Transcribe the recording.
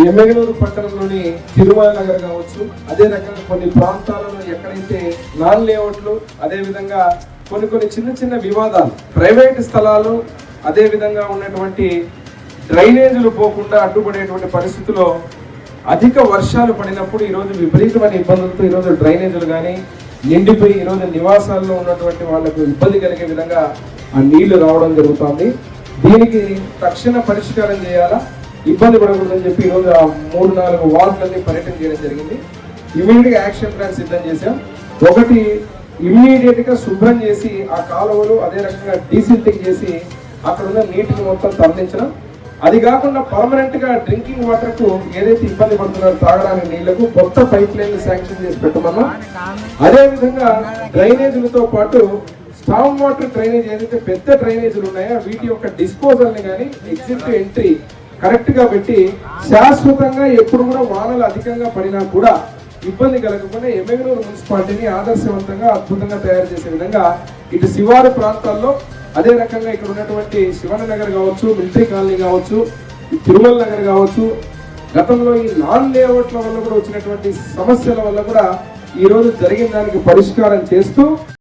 ఎమ్మెగనూరు పట్టణంలోని తిరుమల నగర్ కావచ్చు అదే రకంగా కొన్ని ప్రాంతాలలో ఎక్కడైతే నాన్ లేఅవుట్లు అదే విధంగా కొన్ని కొన్ని చిన్న చిన్న వివాదాలు ప్రైవేట్ స్థలాలు అదే విధంగా ఉన్నటువంటి డ్రైనేజీలు పోకుండా అడ్డుపడేటువంటి పరిస్థితుల్లో అధిక వర్షాలు పడినప్పుడు ఈరోజు విపరీతమైన ఇబ్బందులతో ఈరోజు డ్రైనేజీలు కానీ నిండిపోయి ఈరోజు నివాసాల్లో ఉన్నటువంటి వాళ్ళకు ఇబ్బంది కలిగే విధంగా ఆ నీళ్ళు రావడం జరుగుతుంది. దీనికి తక్షణ పరిష్కారం చేయాలా? ఇబ్బంది పడకూడదని చెప్పి ఈరోజు ఆ మూడు నాలుగు వార్డులన్నీ పర్యటన చేయడం జరిగింది. ఇమీడియట్గా యాక్షన్ ప్లాన్ సిద్ధం చేశాం. ఒకటి ఇమ్మీడియట్గా శుభ్రం చేసి ఆ కాలువలు అదే రకంగా డీసిల్టింగ్ చేసి అక్కడ ఉన్న నీటిని మొత్తం తరలించడం. అది కాకుండా పర్మనెంట్గా డ్రింకింగ్ వాటర్కు ఏదైతే ఇబ్బంది పడుతున్నారో తాగడానికి నీళ్ళకు కొత్త పైప్ లైన్లు శాంక్షన్ చేసి పెట్టమన్నా. అదేవిధంగా డ్రైనేజీలతో పాటు స్టామ్ వాటర్ డ్రైనేజ్ ఏదైతే పెద్ద డ్రైనేజీలు ఉన్నాయో వీటి యొక్క డిస్పోజల్ని కానీ ఎగ్జిట్ ఎంట్రీ కరెక్ట్గా పెట్టి శాశ్వతంగా ఎప్పుడు కూడా వానలు అధికంగా పడినా కూడా ఇబ్బంది కలగకుండా ఎమ్మెగనూరు మున్సిపాలిటీని ఆదర్శవంతంగా అద్భుతంగా తయారు చేసే విధంగా ఇటు శివారు ప్రాంతాల్లో అదే రకంగా ఇక్కడ ఉన్నటువంటి శివన నగర్ కావచ్చు మిలిటరీ కాలనీ కావచ్చు తిరుమల నగర్ కావచ్చు గతంలో ఈ నాన్ లేఅవుట్ల వల్ల కూడా వచ్చినటువంటి సమస్యల వల్ల కూడా ఈ రోజు జరిగిన దానికి పరిష్కారం చేస్తూ